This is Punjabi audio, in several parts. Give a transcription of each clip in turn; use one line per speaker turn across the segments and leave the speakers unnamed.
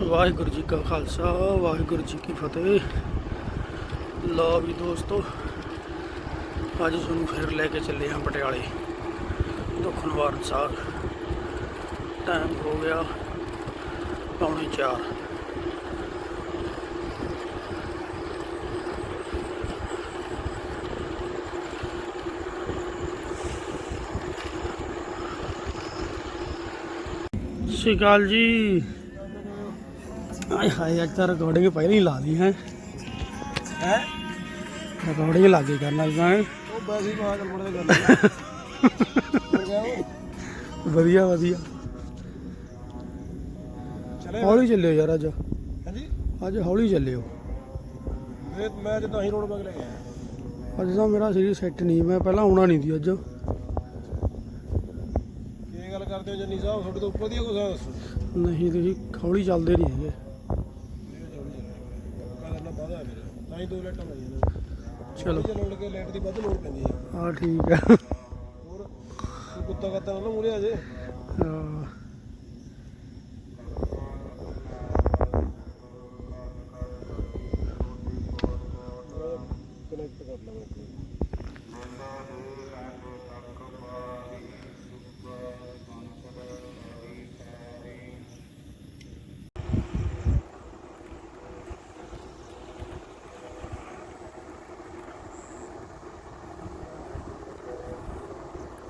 ਵਾਹਿਗੁਰੂ ਜੀ ਕਾ ਖਾਲਸਾ, ਵਾਹਿਗੁਰੂ ਜੀ ਕੀ ਫਤਿਹ। ਲਓ ਵੀ ਦੋਸਤੋ, ਅੱਜ ਤੁਹਾਨੂੰ ਫਿਰ ਲੈ ਕੇ ਚੱਲੇ ਹਾਂ ਪਟਿਆਲੇ, ਦੁਖਨਵਾਰਨ ਸਾਹਿਬ। ਟਾਈਮ ਹੋ ਗਿਆ ਪੌਣੇ 4 ਸਤਿ ਸ਼੍ਰੀ ਅਕਾਲ ਜੀ। ਆਏ ਹਾਏ ਅੱਜ ਤਾਂ ਰਿਕਾਰਡਿੰਗ ਪਹਿਲਾਂ ਹੀ ਲਾ ਲਈ ਹੈ।
ਹੈ?
ਰਿਕਾਰਡਿੰਗ ਲਾਗੇ ਕਰਨਾ ਹੈਂ।
ਉਹ ਬਸ ਹੀ ਮਾਂ ਚੱਲ ਗੱਲ
ਵਧੀਆ ਵਧੀਆ।
ਚਲੇ
ਹੌਲੀ ਚੱਲਿਓ ਯਾਰ ਅੱਜ।
ਹਾਂਜੀ?
ਅੱਜ ਹੌਲੀ ਚੱਲਿਓ।
ਮੈਂ ਜਦੋਂ ਹੀ ਰੋਡ ਬਗ ਲੈ ਗਿਆ
ਅੱਜ ਤਾਂ ਮੇਰਾ ਸਰੀਰ ਸੈੱਟ ਨਹੀਂ ਮੈਂ ਪਹਿਲਾਂ ਆਉਣਾ ਨਹੀਂ ਸੀ ਅੱਜ।
ਕੀ ਗੱਲ ਕਰਦੇ ਹੋ ਜੰਨੀ ਸਾਹਿਬ? ਤੁਹਾਡੇ ਤੋਂ ਉੱਪਰ ਦੀ ਕੁਝ ਦੱਸੋ
ਨਹੀਂ ਤੁਸੀਂ ਹੌਲੀ ਚੱਲਦੇ ਨਹੀਂ ਹੈਗੇ
ਕਰਨਾ ਵਾਦਾ ਮੇਰਾ ਤਾਂ ਹੀ ਦੋ ਲਾਈਟਾਂ ਲਾਈਆਂ ਨੇ।
ਚਲੋ।
ਜੇ ਲੋੜ ਕੇ ਲਾਈਟ ਦੀ ਵੱਧ ਲੋੜ ਪੈਂਦੀ ਹੈ
ਹਾਂ ਠੀਕ ਆ।
ਹੋਰ ਕੁੱਤਾ ਕੱਤਾ ਨਾ ਮੂਰੇ ਆ ਜੇ।
ਹਾਂ।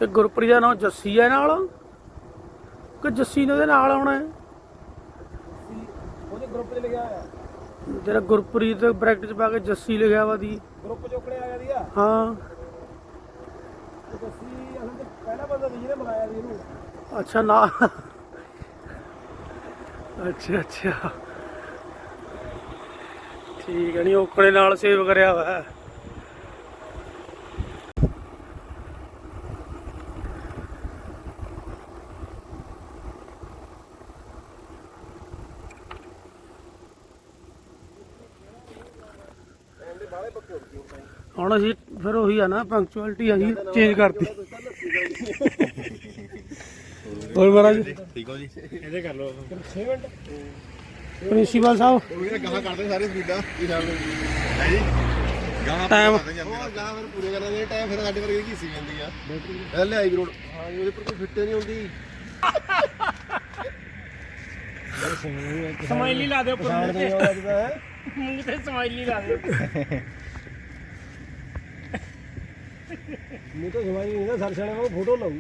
ਤੇ ਗੁਰਪ੍ਰੀਤ ਦਾ ਨਾਮ ਜੱਸੀ ਹੈ ਨਾਲ? ਕਿ ਜੱਸੀ ਨੇ ਉਹਦੇ ਨਾਲ ਆਉਣਾ ਹੈ?
ਉਹਦੇ ਗਰੁੱਪ 'ਚ ਲਿਖਿਆ ਹੋਇਆ।
ਜਿਹੜਾ ਗੁਰਪ੍ਰੀਤ ਬ੍ਰੈਕਟ ਚ ਪਾ ਕੇ ਜੱਸੀ ਲਿਖਿਆ ਵਾ ਦੀ।
ਗਰੁੱਪ 'ਚ ਉਕੜੇ ਆ ਗਿਆ ਦੀਆ?
ਹਾਂ।
ਤੇ ਦੱਸੀ ਅਸਲ ਤੇ ਪਹਿਲਾ ਬੰਦਾ ਸੀ ਜਿਹਨੇ ਬੁਲਾਇਆ ਸੀ ਇਹਨੂੰ।
ਅੱਛਾ ਨਾ। ਅੱਛਾ ਅੱਛਾ। ਠੀਕ ਹੈ ਨਹੀਂ ਔਕੜੇ ਨਾਲ ਸੇਵ ਕਰਿਆ ਵਾ
ਐਂਦੇ ਬਾਲੇ ਪੱਕੇ ਹੋ ਗਏ ਤਾਂ
ਹੁਣ ਅਸੀਂ ਫਿਰ ਉਹੀ ਆ ਨਾ ਪੰਕਚੁਅਲਿਟੀ ਅਸੀਂ ਚੇਂਜ ਕਰਤੀ। ਹੋਰ ਮਹਾਰਾਜ?
ਠੀਕ ਹੋ ਜੀ।
ਇਹਦੇ ਕਰ ਲਓ। 6 ਮਿੰਟ।
ਪ੍ਰਿੰਸੀਪਲ ਸਾਹਿਬ?
ਉਹ ਵੀ ਗਾਹਾਂ ਕਰਦੇ ਸਾਰੇ ਸਪੀਡਾਂ ਕੀ ਹਾਲ ਹੈ ਜੀ? ਗਾਹਾਂ
Time.
ਉਹ ਗਾਹਾਂ ਫਿਰ ਪੂਰੇ ਕਰਨ ਦੇ ਟਾਈਮ ਫਿਰ ਸਾਡੇ ਵਰਗੇ ਘੀਸੀ ਜਾਂਦੀ ਆ? ਪਹਿਲੇ ਆਈ ਰੋਡ ਹਾਂ ਜੀ, ਉਹਦੇ ਪਰ ਕੋਈ ਫਿੱਟੇ ਨਹੀਂ ਹੁੰਦੀ।
ਸਮਾਈਲੀ ਲਾ ਦਿਓ
ਪਛਾਣ
ਮੂੰਹ ਤੇ ਸਮਾਈਲੀ ਲਾ
ਮੂੰਹ ਤੋਂ ਨਹੀਂ ਨਾ ਸਰਸ਼ਾਣੇ ਵਾਂਗ ਫੋਟੋ ਲਾਉ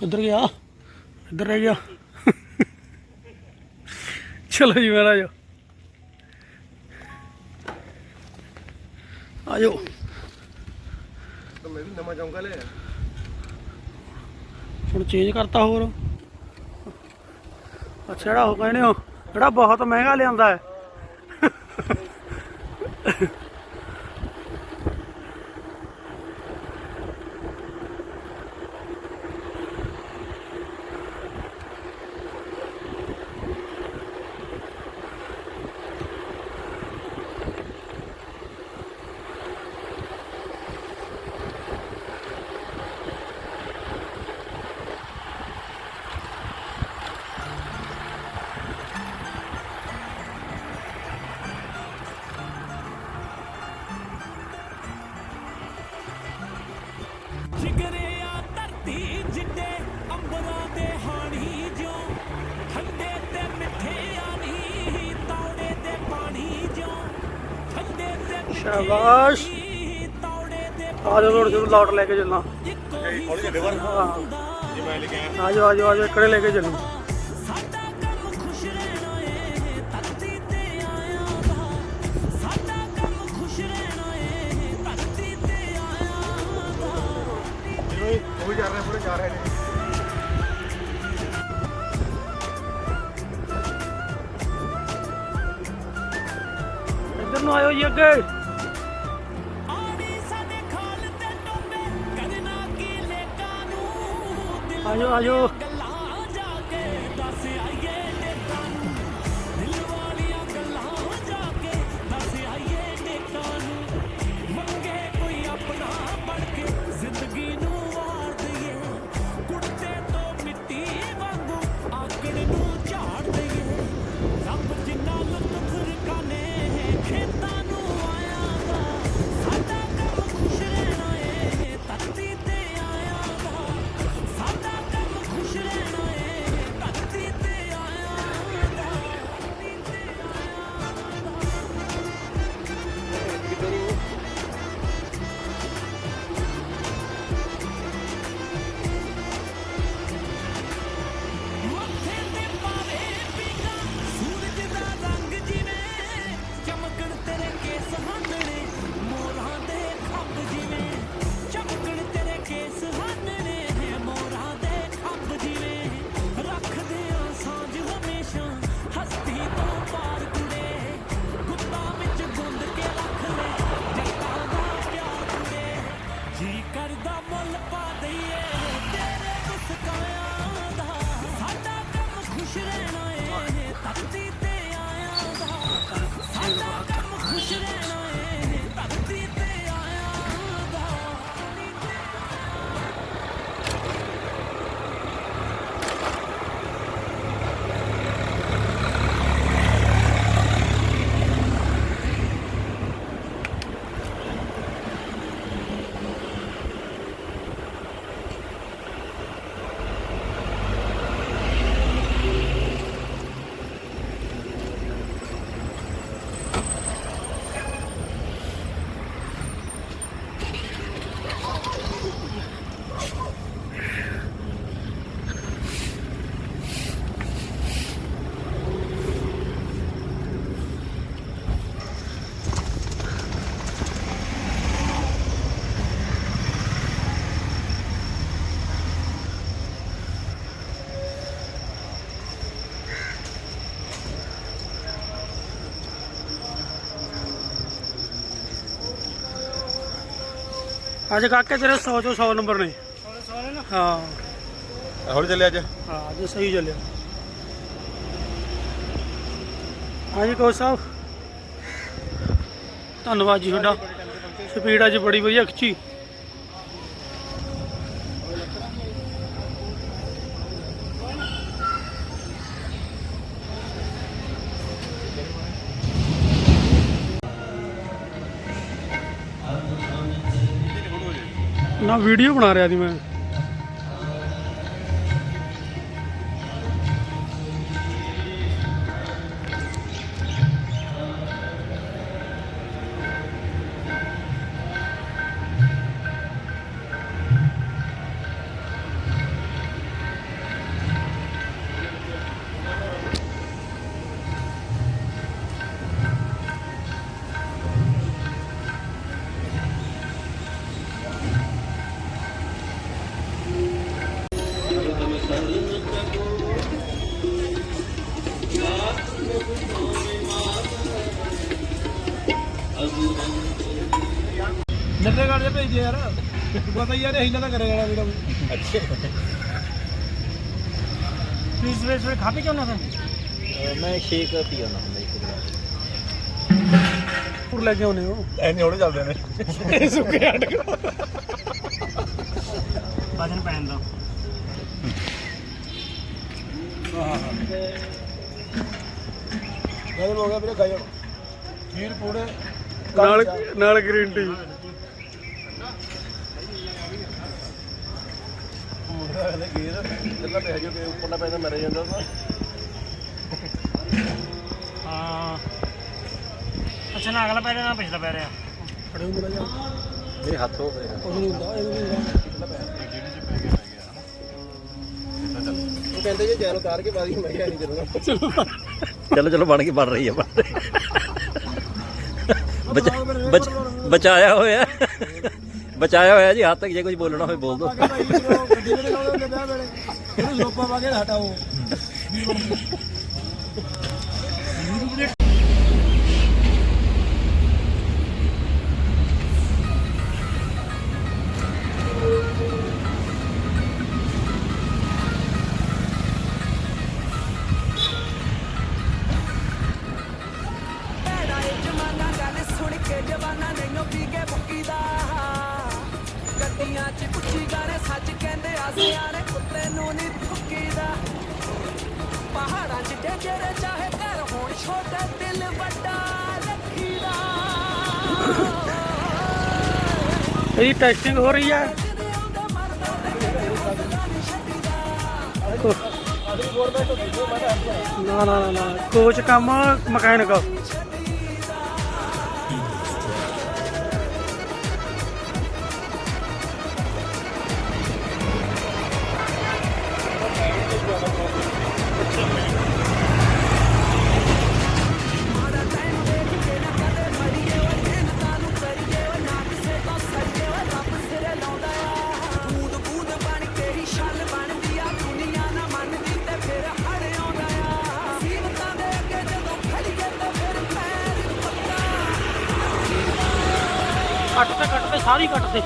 ਕਿੱਧਰ ਗਿਆ? ਇੱਧਰ ਰਹਿ ਗਿਆ। ਚਲੋ ਜੀ ਮਹਾਰਾਜ ਆਜੋ
ਤਾਂ ਮੈਂ ਵੀ ਨਵਾਂ ਚੌਂਕਾ ਲਿਆ
ਹੁਣ ਚੇਂਜ ਕਰਤਾ ਹੋਰ। ਅੱਛਾ ਜਿਹੜਾ ਉਹ ਕਹਿੰਦੇ ਹੋ ਜਿਹੜਾ ਬਹੁਤ ਮਹਿੰਗਾ ਲਿਆਂਦਾ ਹੈ। ਸ਼ਾਬਾਸ਼। ਆ ਜਾਓ ਥੋੜੇ ਜਿਹੇ ਲੋਟ ਲੈ ਕੇ ਚੱਲਣਾ।
ਇੱਕੋ
ਹੌਲੀ ਚੱਲੇ ਬਾਹਰ ਜੇ ਮੈਂ ਲੈ ਕੇ ਆਇਆ
ਆ ਜਾਓ ਆ ਜਾਓ ਆ ਜਾਓ ਇਕੜੇ ਲੈ ਕੇ ਚੱਲੂ।
ਉਹ ਜਾ ਰਹੇ ਪੂਰੇ ਜਾ ਰਹੇ ਨੇ
ਇੱਧਰ ਨੂੰ ਆਇਓ ਜੀ ਅੱਗੇ।
ਨੂੰ ਦਿਲ
ਆਜੋ ਆਜੋ ਅੱਜ ਕਾਕੇ ਤੇਰੇ 100 ਚੋਂ 100 ਨੰਬਰ ਨੇ। ਹਾਂ।
ਹੌਲੀ ਚੱਲੇ ਅੱਜ?
ਹਾਂ ਅੱਜ ਸਹੀ ਚੱਲਿਆ। ਹਾਂਜੀ ਕੋਚ ਸਾਹਿਬ। ਧੰਨਵਾਦ ਜੀ ਤੁਹਾਡਾ। ਸਪੀਡ ਅੱਜ ਬੜੀ ਵਧੀਆ ਖਿੱਚੀ। ਨਾ ਵੀਡੀਓ ਬਣਾ ਰਿਹਾ ਸੀ ਮੈਂ।
ਪਤਾ ਹੀ ਯਾਰ ਇਹ ਹਿੱਲਾ ਤਾਂ ਕਰੇ ਜਾਣਾ ਵੀਰਾ
ਪਲੀਜ਼ ਸਵੇਰੇ ਸਵੇਰੇ ਖਾ ਪੀ ਕੇ ਆਉਣਾ
ਮੈਂ ਸ਼ੇਕ ਪੀਉਣਾ ਹੁੰਦਾ ਇੱਕ ਗਲਾਸ
ਪੂਰ ਲੈ ਕੇ ਆਉਨੇ ਹੋ?
ਐਨੇ ਹੌਲੀ ਚੱਲਦੇ ਨੇ।
ਸੁੱਕੇ ਹੱਡ
ਵਜਨ ਪੈਣ ਦਾ।
ਗਾਇਬ ਹੋ ਗਿਆ ਵੀਰੇ ਗਾਇਬ ਖੀਰ ਪੂੜੇ।
ਨਾਲ ਨਾਲ ਗ੍ਰੀਨ ਟੀ।
ਮੁੰਡਾ ਗੇਰ ਜਿੱਦਾਂ ਪੈ ਜੋ ਕਿ ਉੱਪਰ ਮਰ ਜਾਂਦਾ ਤਾਂ
ਹਾਂ। ਅੱਛਾ, ਨਾ, ਅਗਲਾ ਪੈ ਰਿਹਾ ਨਾ ਪਿਛਲਾ ਪੈ ਰਿਹਾ।
ਖੜੇ ਹੋ ਜਾ
ਮੇਰੇ ਹੱਥ ਹੋ ਗਏ
ਕੁਝ ਨਹੀਂ ਹੁੰਦਾ ਇਹ ਨਹੀਂ ਹੁੰਦਾ
ਉਹ ਕਹਿੰਦੇ ਜੇ ਜੈਲ ਉਤਾਰ ਕੇ ਬਾਦੀ ਮੈਂ ਨਹੀਂ ਚੱਲਣਾ
ਚਲੋ ਚਲੋ, ਬਣ ਕੇ ਬਣ ਰਹੀ ਹੈ ਬਣ ਬਚਾਇਆ ਹੋਇਆ। ਬਚਾਇਆ ਹੋਇਆ ਜੀ ਹੱਦ ਤੱਕ ਜੇ ਕੁਝ ਬੋਲਣਾ ਹੋਵੇ ਬੋਲ ਦੋ।
ਭਾਈ ਉਹ ਗੱਡੀ ਦੇ ਲਾਉਂਦੇ ਹੁੰਦੇ ਵਿਆਹ ਵੇਲੇ। ਇਹਨੂੰ ਲੋਪਾ ਪਾ ਕੇ ਹਟਾਓ।
ਇਹਦੀ ਟੈਸਟਿੰਗ ਹੋ ਰਹੀ ਹੈ ਨਾ ਨਾ ਨਾ ਕੋਚ ਕੰਮ ਮਕੈਨਿਕ।
ਸਾਰੀ
ਕੱਟ ਤੇ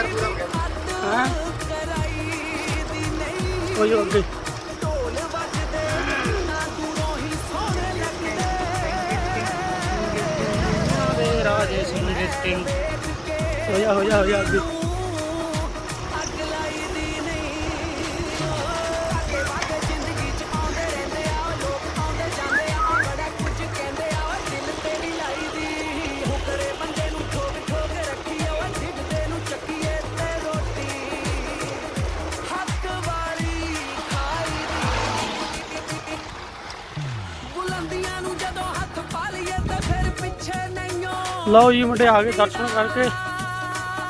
5000 ਪੂਰਾ ਹੋ। ਗਿਆ
ਹੈ ਕੋਈ ਅੱਗੇ ਰਾਜੇ ਸਿੰਘ ਰਿਸਟਿੰਗ ਹੋ ਜਾ ਹੋ ਜਾ ਹੋ ਜਾ ਅੱਗੇ। ਲਓ ਜੀ ਮੁੰਡੇ ਆ ਗਏ ਦਰਸ਼ਨ ਕਰਕੇ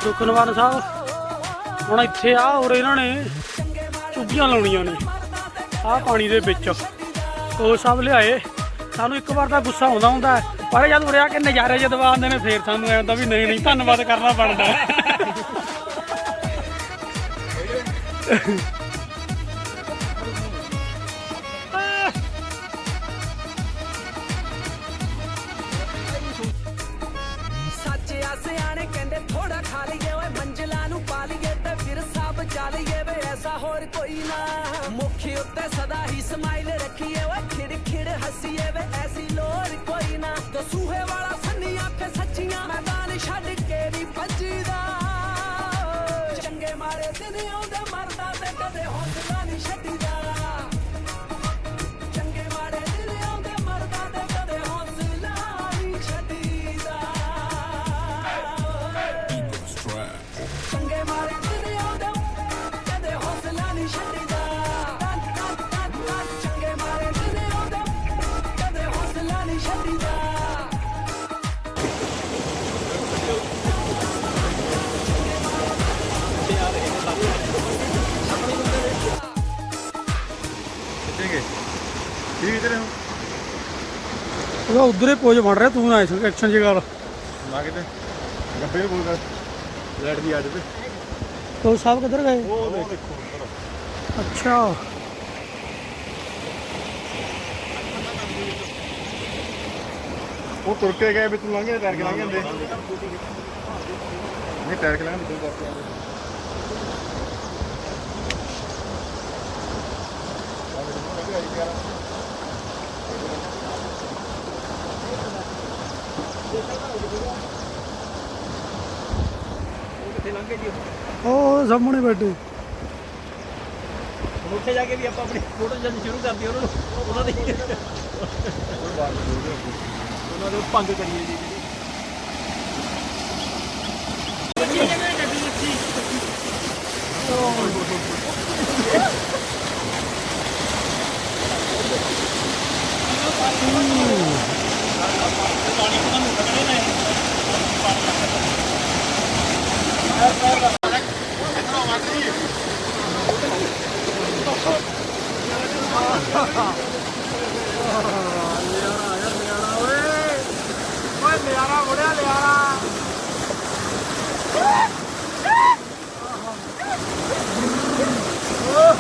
ਦੁਖਨਵਾਨ ਸਾਹਿਬ। ਹੁਣ ਇੱਥੇ ਆ ਔਰ ਇਹਨਾਂ ਨੇ ਚੁੱਭੀਆਂ ਲਾਉਣੀਆਂ ਨੇ। ਆ ਪਾਣੀ ਦੇ ਵਿੱਚ। ਉਹ ਸਭ ਲਿਆਏ। ਸਾਨੂੰ ਇੱਕ ਵਾਰ ਤਾਂ ਗੁੱਸਾ ਆਉਂਦਾ ਹੁੰਦਾ ਹੈ, ਪਰ ਜਦ ਉਰੇ ਆ ਕੇ ਨਜ਼ਾਰੇ ਜਦ ਆਉਂਦੇ ਨੇ ਫੇਰ ਸਾਨੂੰ ਐਂ ਹੁੰਦਾ ਵੀ ਨਹੀਂ ਨਹੀਂ ਧੰਨਵਾਦ ਕਰਨਾ ਬਣਦਾ
ਸਮਾਈਲ ਰੱਖੀਏ ਓਏ ਖਿੜ ਖਿੜ ਹੱਸੀਏ ਕੀ
ਵਿਚਰੇ ਹੋ
ਉਹਦਾ ਉਧਰ ਪੋਜ ਬਣ ਰਿਹਾ ਤੂੰ ਨਾ ਐਕਸ਼ਨ ਜੀ ਗੱਲ
ਨਾ ਕਿਤੇ। ਗੱਬੇ ਬੋਲ ਕਰ। ਲੈਟ ਦੀ ਅੱਜ ਤੇ
ਉਹ ਸਾਹਿਬ ਕਿੱਧਰ ਗਏ?
ਉਹ ਦੇਖੋ
ਅੱਛਾ।
ਉਹ ਤੁਰ ਕੇ ਗਏ ਵੀ ਤੂੰ ਲੰਘੇ ਟਾਇਰ ਕੇ ਲੰਘ ਜਾਂਦੇ ਨਹੀਂ ਟਾਇਰ ਕੇ ਲੰਘ ਤੂੰ ਕਰਕੇ ਆਉਂਦੇ
ਉਹ ਸਾਹਮਣੇ ਬੈਠੇ।
ਉੱਥੇ ਜਾ ਕੇ ਵੀ ਆਪਾਂ ਆਪਣੀ ਫੋਟੋ ਜਦ ਸ਼ੁਰੂ ਕਰਦੇ ਉਹਨਾਂ ਨੂੰ। ਉਹਨਾਂ ਦੀ ਉਹਨਾਂ ਨੂੰ ਭੰਗ ਕਰੀਏ ਜੀ।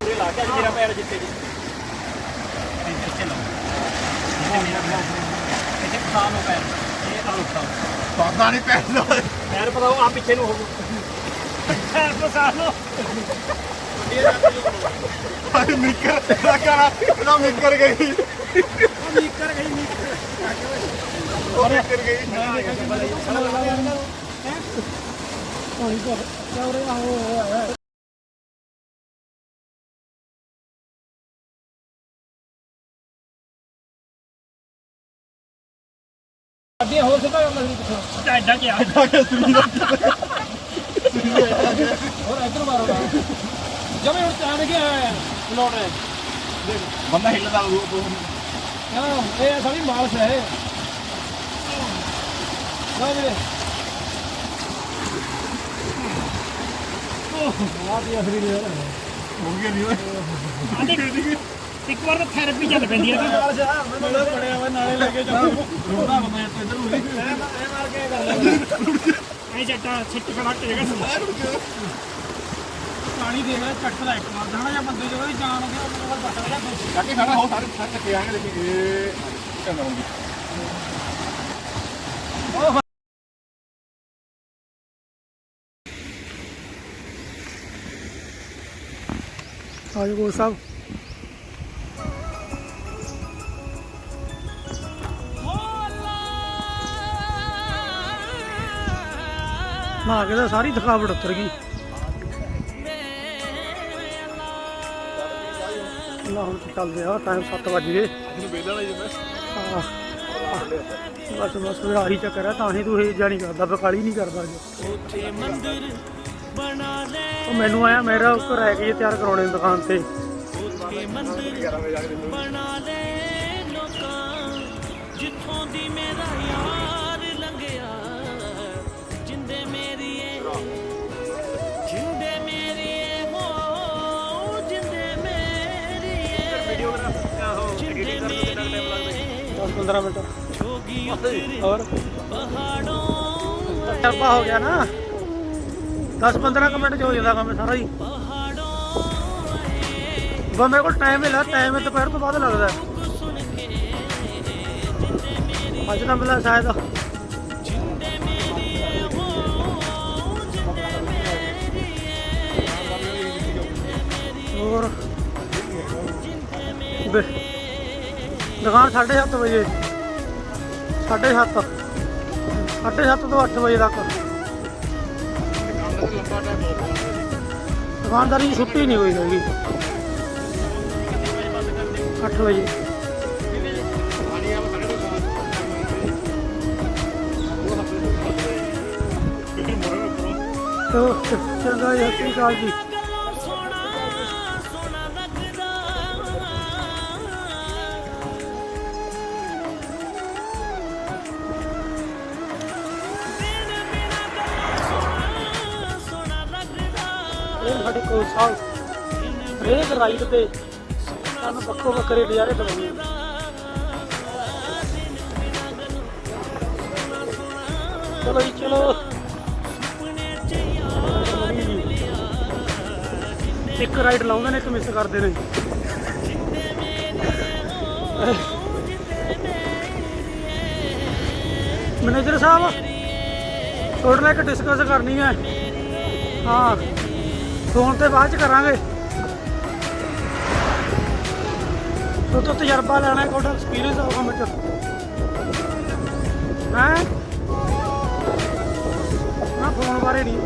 ਇਹ ਲਾ ਕੇ ਮੇਰਾ ਪੈਰ ਜਿੱਤੇ ਜੀ ਇੱਥੇ ਲਾਓ ਇੱਥੇ ਮੇਰਾ ਪੈਰ ਇੱਥੇ ਪਸਾ ਲਓ ਪੈਰ ਇਹ ਆ ਲੁੱਟਾ
ਪਤਾ ਨਹੀਂ ਪੈਂਦਾ
ਪੈਰ ਪਸਾਓ ਆ ਪਿੱਛੇ ਨੂੰ ਹੋਵੋ ਪੈਰ ਪਸਾ ਲਓ
ਅਰੇ ਮਿੱਕਰ ਤੇਰਾ ਕਰਾ ਨਾ ਮਿੱਕਰ ਗਈ।
ਕਰ ਗਈ
ਉਹ ਮਿੱਕਰ ਗਈ।
ਪਾਣੀ ਭਰ ਚੌਰੇ ਆਹੋ ਅੱਗੇ ਹੋਰ ਸਿੱਧਾ ਕਰ ਲਈ ਪਿੱਛੋਂ। ਐਡਾ ਕਿ ਆ ਹੋਰ ਇੱਧਰ ਮਾਰੋ। ਜਮੇ ਹੁਣ ਚਾਹ ਕੇ ਆਇਆ ਲੋਟ ਹੈ
ਬੰਦਾ ਹਿੱਲਦਾ ਉਹ
ਹਾਂ ਇਹ ਸਾਡੀ ਮਾਲਸ਼ ਹੈ ਇਹ। ਲਓ ਵੀਰੇ। ਉਹ ਆ ਦੀ ਅਸਲੀ ਨੇ
ਹੋ। ਗਿਆ ਨਹੀਂ ਓਏ।
ਇੱਕ ਵਾਰ ਤਾਂ ਥੈਰੇਪੀ ਚੱਲ ਪੈਂਦੀ ਹੈ
ਮਾਲਸ਼ ਆ ਮੈਂ ਤਾਂ ਬੜਿਆ ਵਾ ਨਾਲੇ ਲੈ ਕੇ ਜਾਊਂ। ਰੋਣਾ ਬੰਦਾ ਇੱਥੇ ਇੱਧਰ ਨੂੰ। ਐ ਮਾਰ ਕੇ ਕਰ ਲੈ।
ਐ ਜੱਟਾ ਛਿੱਟ ਖੜਾ ਕਰੇਗਾ ਪਾਣੀ ਦੇ ਲੈ ਚੱਟ ਦਾ ਇੱਕ ਵਾਰ। ਜਾਣਾ ਜਾਂ ਬੰਦੇ ਜਦੋਂ ਜਾਨ ਹੋ ਗਈ ਉਹ ਬਸ ਲਗਾ
ਕਾਕੇ ਖੜਾ ਹੋ ਸਾਰੇ ਸਾਰੇ ਚੱਕੇ ਆਣਗੇ ਲੇਕਿਨ ਇਹ ਕਹਿੰਦਾ ਹੁੰਦੀ
ਆਜੋ ਗੋਲ ਸਾਹਿਬ। ਕੇ ਤਾਂ ਸਾਰੀ ਥਕਾਵਟ ਉਤਰ ਗਈ। ਨਾ ਹੁਣ ਚੱਲਦੇ ਆ ਟਾਈਮ 7 ਵਜ ਗਏ।
ਵੇਲਾ
ਬਸ ਬਸ ਫਿਰ ਆਹੀ ਚੱਕਰ ਆ ਤਾਂ ਹੀ ਤੂੰ ਇਹ ਜਾਣੀ ਕਰਦਾ ਬਕਾਲੀ ਨਹੀਂ ਕਰਦਾ ਜੋ
ਉੱਥੇ ਮੰਦਿਰ ਬਣਾ ਲੈ।
ਉਹ ਮੈਨੂੰ ਆਇਆ ਮੇਰਾ ਉੱਪਰ ਰਹਿ ਗਈ ਤਿਆਰ ਕਰਾਉਣੇ ਦੁਕਾਨ ਤੇ।
ਉੱਥੇ ਮੰਦਿਰ ਬਣਾ ਮੇਰੀਏ
10 15 ਮਿੰਟ ਹੋਰ।
ਪਹਾੜੋਂ
ਟਰਪਾ ਹੋ ਗਿਆ ਨਾ। 10 15 ਮਿੰਟ ਚ ਹੋ ਜਾਂਦਾ ਕੰਮ ਸਾਰਾ ਹੀ।
ਪਹਾੜੋਂ
ਬਾ ਮੇਰੇ ਕੋਲ ਟਾਈਮ ਮਿਲਿਆ ਟਾਈਮ ਦੁਪਹਿਰ ਤੋਂ ਬਾਅਦ ਲੱਗਦਾ। ਦੁਕਾਨ 7:30 ਵਜੇ। 7:30 7:30 ਤੋਂ 8 ਵਜੇ ਤੱਕ। ਦੁਕਾਨਦਾਰੀ ਦੀ ਛੁੱਟੀ ਨਹੀਂ ਹੋਈ ਹੈਗੀ। 8 ਵਜੇ। ਚੰਗਾ ਜੀ, ਸਤਿ ਸ਼੍ਰੀ ਅਕਾਲ ਜੀ। ਰਾਈਡ ਤੇ ਸਾਨੂੰ ਵੱਖੋ ਵੱਖਰੇ ਨਜ਼ਾਰੇ ਦਵਾਉਂਦੇ ਚਲੋ ਜੀ, ਚਲੋ। ਇੱਕ ਰਾਈਡ ਲਾਉਂਦੇ ਨੇ, ਇੱਕ ਮਿਸ ਕਰਦੇ ਨੇ। ਮੈਨੇਜਰ ਸਾਹਿਬ, ਤੁਹਾਡੇ ਨਾਲ ਇੱਕ ਡਿਸਕਸ ਕਰਨੀ ਹੈ। ਹਾਂ, ਫੋਨ ਤੇ ਬਾਅਦ ਚ ਕਰਾਂਗੇ। ਤੋ ਤੋਂ ਤਜਰਬਾ ਲੈਣਾ ਹੈ ਤੁਹਾਡਾ ਐਕਸਪੀਰੀਅੰਸ ਆਊਗਾ ਮੇਰੇ ਚ। ਹੈ? ਨਾ ਫੋਨ ਬਾਰੇ ਨਹੀਂ।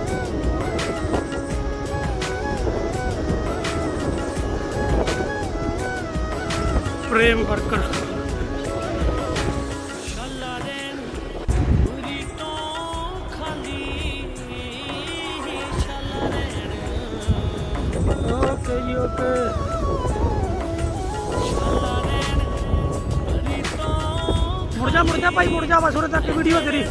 ਪ੍ਰੇਮ ਵਰਕਰ।
ਤੋਂ
ਮੁੜ ਜਾ ਭਾਈ ਮੁੜ ਜਾ ਬਸ ਉਰੇ ਤੱਕ ਵੀਡੀਓ ਤੇਰੀ।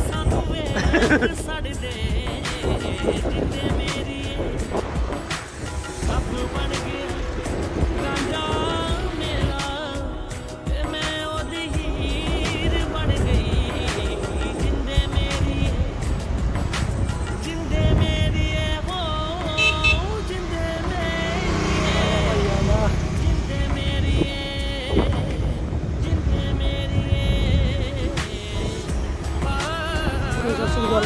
ਸਤਿ ਸ੍ਰੀ ਅਕਾਲ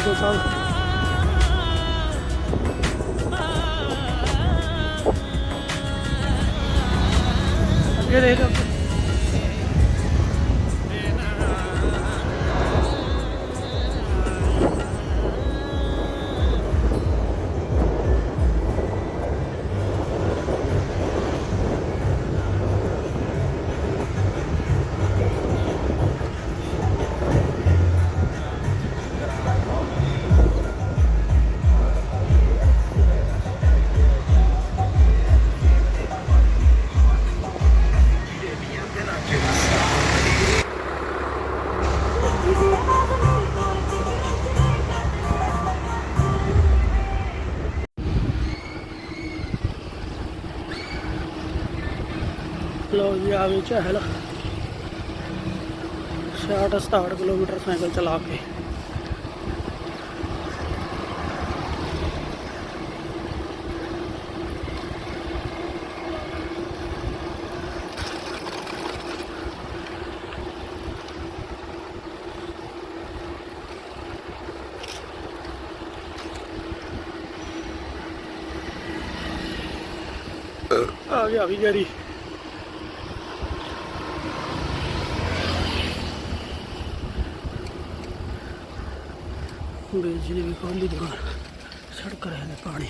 ਜੀ ਲੋ ਜੀ ਆਵੇ ਚਹਿਲ 60 67 ਕਿਲੋਮੀਟਰ ਸਾਈਕਲ ਚਲਾ ਕੇ। ਆ ਵੀ ਗਰੀ। ਬੀਜ ਨੇ ਵੀ ਖੋਲੀ ਦੁਕਾਨ ਸੜਕ ਰਹੇ ਨੇ ਪਾਣੀ।